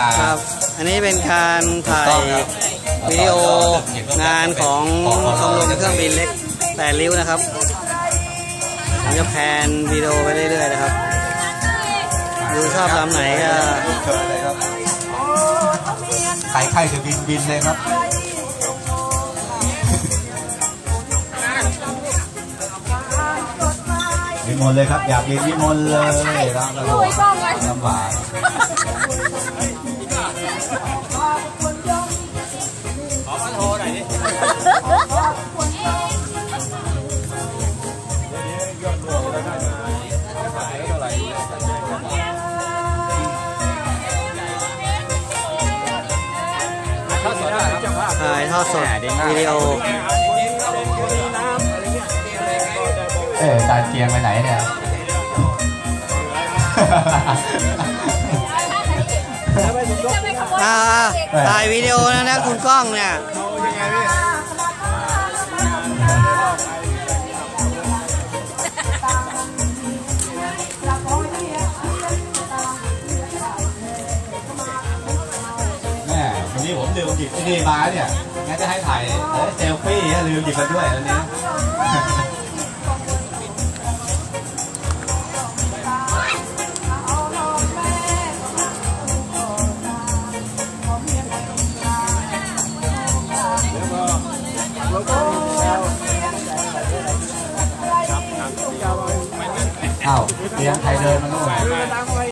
ดาครับ อันนี้เป็นการถ่ายวิดีโองานของชมรมเครื่องบินเล็กแต่ริ้วนะครับผมจะแพนวิดีโอไปเรื่อยๆนะครับ ดูชอบลำไหนก็เชิญเลยครับใครใครจะบินบินเลยครับวิมลเลยครับ อยากเรียนวิมลเลยรับระบบลำบาก ถ้าสดได้ครับถ่ายทอดสดวิดีโอเออจานเกียงไปไหนเนี่ย อ่าถ่ายวิดีโอนะนะคุณกล้องเนี่ยแม่วันนี้ผมลืมหยิบที่นี่มาเนี่ยงั้นจะให้ถ่ายเอ้ยเซลฟี่ลืมหยิบมาด้วยวันนี้ อ้าวเตียงใครเดินมาโน่น